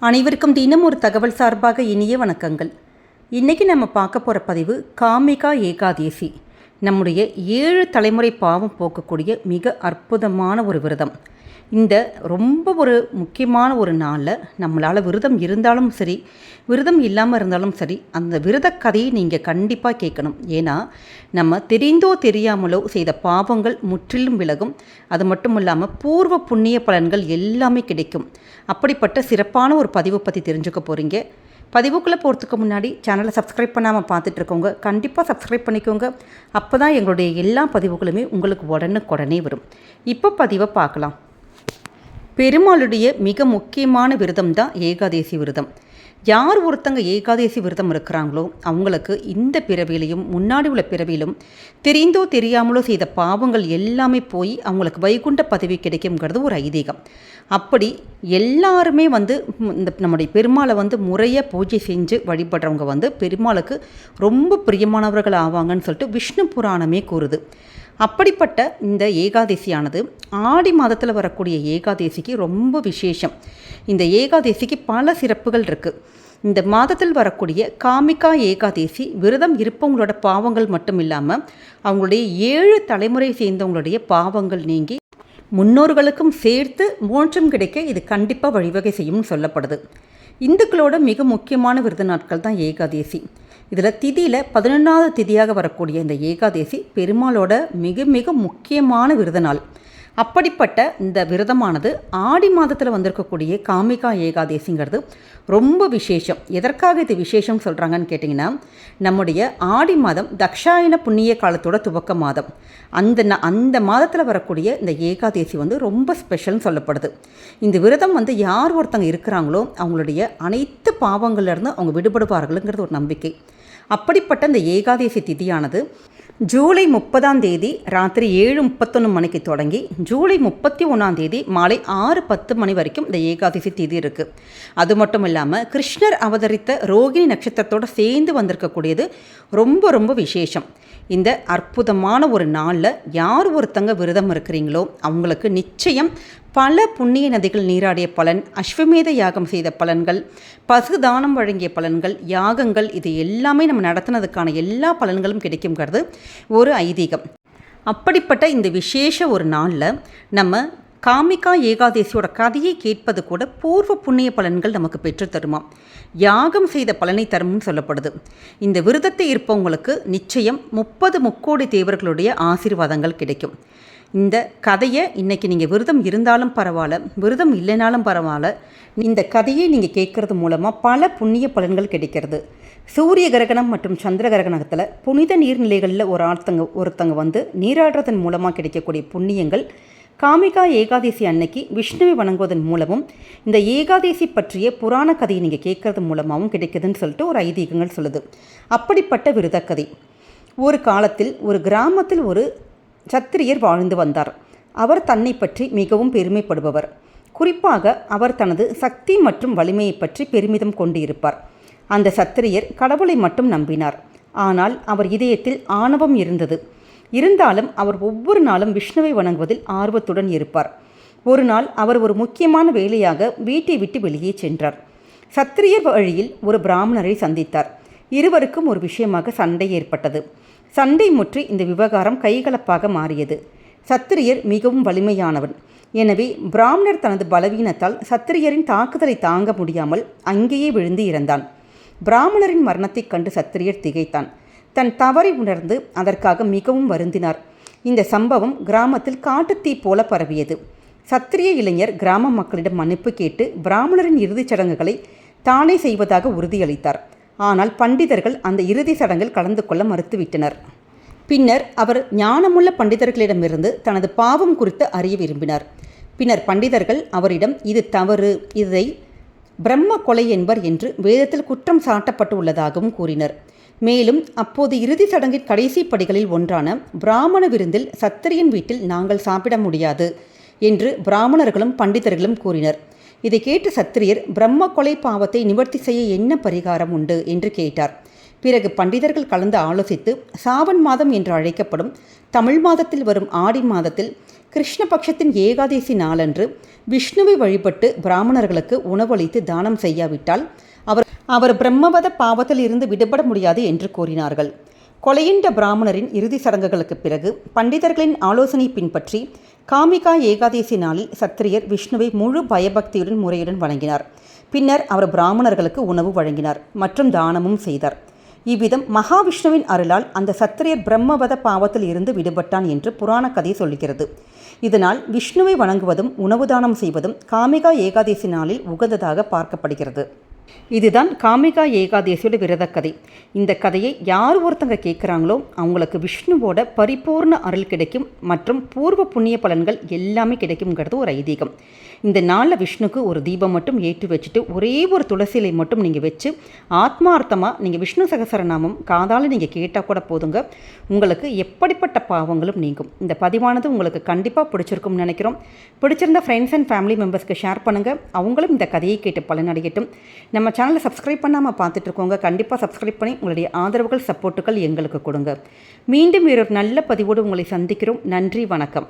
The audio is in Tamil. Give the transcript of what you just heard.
அனைவருக்கும் தினம் ஒரு தகவல் சார்பாக இனிய வணக்கங்கள். இன்றைக்கி நம்ம பார்க்க போகிற பதிவு காமிகா ஏகாதேசி. நம்முடைய ஏழு தலைமுறை பாவம் போக்கக்கூடிய மிக அற்புதமான ஒரு விரதம். இந்த ரொம்ப ஒரு முக்கியமான ஒரு நாளில் நம்மளால் விரதம் இருந்தாலும் சரி விரதம் இல்லாமல் இருந்தாலும் சரி அந்த விரத கதையை நீங்கள் கண்டிப்பாக கேட்கணும். ஏன்னா நம்ம தெரிந்தோ தெரியாமலோ செய்த பாவங்கள் முற்றிலும் விலகும். அது மட்டும் இல்லாமல் பூர்வ புண்ணிய பலன்கள் எல்லாமே கிடைக்கும். அப்படிப்பட்ட சிறப்பான ஒரு பதிவை பற்றி தெரிஞ்சுக்க போகிறீங்க பதிவுக்குள்ளே போகிறதுக்கு முன்னாடி சேனலை சப்ஸ்கிரைப் பண்ணாமல் பார்த்துட்டு இருக்கோங்க கண்டிப்பாக சப்ஸ்கிரைப் பண்ணிக்கோங்க. அப்போ தான் எங்களுடைய எல்லா பதிவுகளுமே உங்களுக்கு உடனுக்குடனே வரும். இப்போ பதிவை பார்க்கலாம். பெருமாளுடைய மிக முக்கியமான விரதம் தான் ஏகாதேசி விரதம். யார் ஒருத்தங்க ஏகாதேசி விரதம் இருக்கிறாங்களோ அவங்களுக்கு இந்த பிறவியிலையும் முன்னாடி உள்ள பிறவியிலும் தெரிந்தோ தெரியாமலோ செய்த பாவங்கள் எல்லாமே போய் அவங்களுக்கு வைகுண்ட பதவி கிடைக்குங்கிறது ஒரு ஐதீகம். அப்படி எல்லாருமே வந்து இந்த நம்முடைய பெருமாளை வந்து முறையாக பூஜை செஞ்சு வழிபடுறவங்க வந்து பெருமாளுக்கு ரொம்ப பிரியமானவர்கள் ஆவாங்கன்னு சொல்லிட்டு விஷ்ணு புராணமே கூறுது. அப்படிப்பட்ட இந்த ஏகாதசியானது ஆடி மாதத்தில் வரக்கூடிய ஏகாதசிக்கு ரொம்ப விசேஷம். இந்த ஏகாதசிக்கு பல சிறப்புகள் இருக்குது இந்த மாதத்தில் வரக்கூடிய காமிகா ஏகாதேசி விரதம் இருப்பவங்களோட பாவங்கள் மட்டும் இல்லாமல் அவங்களுடைய ஏழு தலைமுறை சேர்ந்தவங்களுடைய பாவங்கள் நீங்கி முன்னோர்களுக்கும் சேர்த்து மோன்றம் கிடைக்க இது கண்டிப்பாக வழிவகை செய்யும்னு சொல்லப்படுது. இந்துக்களோட மிக முக்கியமான விருது நாட்கள் தான் ஏகாதேசி. இதில் திதியில் பதினொன்றாவது திதியாக வரக்கூடிய இந்த ஏகாதேசி பெருமாளோட மிக மிக முக்கியமான விரத நாள் அப்படிப்பட்ட இந்த விரதமானது ஆடி மாதத்தில் வந்திருக்கக்கூடிய காமிகா ஏகாதேசிங்கிறது ரொம்ப விசேஷம். எதற்காக இது விசேஷம் சொல்கிறாங்கன்னு கேட்டிங்கன்னா நம்முடைய ஆடி மாதம் தக்ஷாயன புண்ணிய காலத்தோட துவக்க மாதம். அந்த ந அந்த மாதத்தில் வரக்கூடிய இந்த ஏகாதேசி வந்து ரொம்ப ஸ்பெஷல்னு சொல்லப்படுது. இந்த விரதம் வந்து யார் ஒருத்தங்க இருக்கிறாங்களோ அவங்களுடைய அனைத்து பாவங்கள்லேருந்து அவங்க விடுபடுவார்களுங்கிறது ஒரு நம்பிக்கை. அப்படிப்பட்ட இந்த ஏகாதேசி திதியானது ஜூலை முப்பதாம் தேதி ராத்திரி ஏழு முப்பத்தொன்று மணிக்கு தொடங்கி ஜூலை முப்பத்தி ஒன்றாம் தேதி மாலை ஆறு பத்து மணி வரைக்கும் இந்த ஏகாதசி தேதி இருக்குது அது மட்டும் இல்லாமல் கிருஷ்ணர் அவதரித்த ரோகிணி நட்சத்திரத்தோடு சேர்ந்து வந்திருக்கக்கூடியது ரொம்ப ரொம்ப விசேஷம். இந்த அற்புதமான ஒரு நாளில் யார் ஒருத்தங்க விரதம் இருக்கிறீங்களோ அவங்களுக்கு நிச்சயம் பல புண்ணிய நதிகள் நீராடிய பலன் அஸ்வமேத யாகம் செய்த பலன்கள் பசு தானம் வழங்கிய பலன்கள் யாகங்கள் இது எல்லாமே நம்ம நடத்தினதுக்கான எல்லா பலன்களும் கிடைக்குங்கிறது ஒரு ஐதீகம். அப்படிப்பட்ட இந்த விசேஷ ஒரு நாளில் நம்ம காமிகா ஏகாதேசியோட கதையை கேட்பது கூட பூர்வ புண்ணிய பலன்கள் நமக்கு பெற்றுத்தருமா யாகம் செய்த பலனை தரும்னு சொல்லப்படுது. இந்த விரதத்தை இருப்பவங்களுக்கு நிச்சயம் முப்பது முக்கோடி தேவர்களுடைய ஆசீர்வாதங்கள் கிடைக்கும். இந்த கதையை இன்றைக்கி நீங்கள் விரதம் இருந்தாலும் பரவாயில்ல விரதம் இல்லைனாலும் பரவாயில்ல இந்த கதையை நீங்கள் கேட்குறது மூலமாக பல புண்ணிய பலன்கள் கிடைக்கிறது. சூரிய கிரகணம் மற்றும் சந்திர கிரகணத்தில் புனித நீர்நிலைகளில் ஒரு ஆழ்த்தங்க ஒருத்தங்க வந்து நீராடுறதன் மூலமாக கிடைக்கக்கூடிய புண்ணியங்கள் காமிகா ஏகாதசி அன்னைக்கு விஷ்ணுவை வணங்குவதன் மூலமும் இந்த ஏகாதசி பற்றிய புராண கதையை நீங்கள் கேட்கறது மூலமாகவும் கிடைக்குதுன்னு சொல்லிட்டு ஒரு ஐதீகங்கள் சொல்லுது. அப்படிப்பட்ட விருதக்கதை. ஒரு காலத்தில் ஒரு கிராமத்தில் ஒரு சத்திரியர் வாழ்ந்து வந்தார். அவர் தன்னை பற்றி மிகவும் பெருமைப்படுபவர். குறிப்பாக அவர் தனது சக்தி மற்றும் வலிமையை பற்றி பெருமிதம் கொண்டிருப்பார். அந்த சத்திரியர் கடவுளை மட்டும் நம்பினார். ஆனால் அவர் இதயத்தில் ஆணவம் இருந்தது. இருந்தாலும் அவர் ஒவ்வொரு நாளும் விஷ்ணுவை வணங்குவதில் ஆர்வத்துடன் இருப்பார். ஒரு நாள் அவர் ஒரு முக்கியமான வேலையாக வீட்டை விட்டு வெளியே சென்றார். சத்திரியர் வழியில் ஒரு பிராமணரை சந்தித்தார். இருவருக்கும் ஒரு விஷயமாக சண்டை ஏற்பட்டது. சண்டை முற்றி இந்த விவகாரம் கைகலப்பாக மாறியது. சத்திரியர் மிகவும் வலிமையானவன். எனவே பிராமணர் தனது பலவீனத்தால் சத்திரியரின் தாக்குதலை தாங்க முடியாமல் அங்கேயே விழுந்து இறந்தான். பிராமணரின் மரணத்தைக் கண்டு சத்திரியர் திகைத்தான். தன் தவறை உணர்ந்து அதற்காக மிகவும் வருந்தினார். இந்த சம்பவம் கிராமத்தில் காட்டுத்தீ போல பரவியது. சத்திரிய இளைஞர் கிராம மக்களிடம் மன்னிப்பு கேட்டு பிராமணரின் இறுதிச் சடங்குகளை தானே செய்வதாக உறுதியளித்தார். ஆனால் பண்டிதர்கள் அந்த இறுதி சடங்கில் கலந்து கொள்ள மறுத்துவிட்டனர். பின்னர் அவர் ஞானமுள்ள பண்டிதர்களிடமிருந்து தனது பாவம் குறித்து அறிய விரும்பினார். பின்னர் பண்டிதர்கள் அவரிடம் இது தவறு இதை பிரம்ம கொலை என்பர் என்று வேதத்தில் குற்றம் சாட்டப்பட்டு உள்ளதாகவும் கூறினர். மேலும் அப்போது இறுதி சடங்கின் கடைசி படிகளில் ஒன்றான பிராமண விருந்தில் சத்திரியன் வீட்டில் நாங்கள் சாப்பிட முடியாது என்று பிராமணர்களும் பண்டிதர்களும் கூறினர். இதை கேட்டு சத்திரியர் பிரம்ம கொலை பாவத்தை நிவர்த்தி செய்ய என்ன பரிகாரம் உண்டு? என்று கேட்டார். பிறகு பண்டிதர்கள் கலந்து ஆலோசித்து சாவன் மாதம் என்று அழைக்கப்படும் தமிழ் மாதத்தில் வரும் ஆடி மாதத்தில் கிருஷ்ணபக்ஷத்தின் ஏகாதசி நாளன்று விஷ்ணுவை வழிபட்டு பிராமணர்களுக்கு உணவளித்து தானம் செய்யாவிட்டால் அவர் அவர் பிரம்மவத பாவத்தில் இருந்து விடுபட முடியாது என்று கூறினார்கள். கொலையின்ற பிராமணரின் இறுதி சடங்குகளுக்கு பிறகு பண்டிதர்களின் ஆலோசனை பின்பற்றி காமிகா ஏகாதசி நாளில் சத்திரியர் விஷ்ணுவை முழு பயபக்தியுடன் முறையுடன் வணங்கினார். பின்னர் அவர் பிராமணர்களுக்கு உணவு வழங்கினார் மற்றும் தானமும் செய்தார். இவ்விதம் மகாவிஷ்ணுவின் அருளால் அந்த சத்திரியர் பிரம்மவத பாவத்தில் இருந்து விடுபட்டான் என்று புராண கதை சொல்கிறது. இதனால் விஷ்ணுவை வணங்குவதும் உணவு தானம் செய்வதும் காமிகா ஏகாதசி நாளில் உகந்ததாக பார்க்கப்படுகிறது. இதுதான் காமிகா ஏகாதசியோட விரத கதை இந்த கதையை யார் ஒருத்தங்க கேட்குறாங்களோ அவங்களுக்கு விஷ்ணுவோட பரிபூர்ண அருள் கிடைக்கும் மற்றும் பூர்வ புண்ணிய பலன்கள் எல்லாமே கிடைக்குங்கிறது ஒரு ஐதீகம். இந்த நாளில் விஷ்ணுக்கு ஒரு தீபம் மட்டும் ஏற்றி வச்சுட்டு ஒரே ஒரு துளசிலை மட்டும் நீங்கள் வச்சு ஆத்மார்த்தமாக நீங்கள் விஷ்ணு சகசரநாமம் காதால் நீங்கள் கேட்டால் கூட போதுங்க. உங்களுக்கு எப்படிப்பட்ட பாவங்களும் நீங்கும். இந்த பதிவானது உங்களுக்கு கண்டிப்பாக பிடிச்சிருக்கும்னு நினைக்கிறோம். பிடிச்சிருந்த ஃப்ரெண்ட்ஸ் அண்ட் ஃபேமிலி மெம்பர்ஸ்க்கு ஷேர் பண்ணுங்கள் அவங்களும் இந்த கதையை கேட்டு பலனடையட்டும். நம்ம சேனலை சப்ஸ்கிரைப் பண்ணாமல் பார்த்துட்ருக்கோங்க கண்டிப்பாக சப்ஸ்கிரைப் பண்ணி உங்களுடைய ஆதரவுகள் சப்போர்ட்டுகள் எங்களுக்கு கொடுங்க. மீண்டும் ஒரு நல்ல பதிவோடு உங்களை சந்திக்கிறோம். நன்றி வணக்கம்.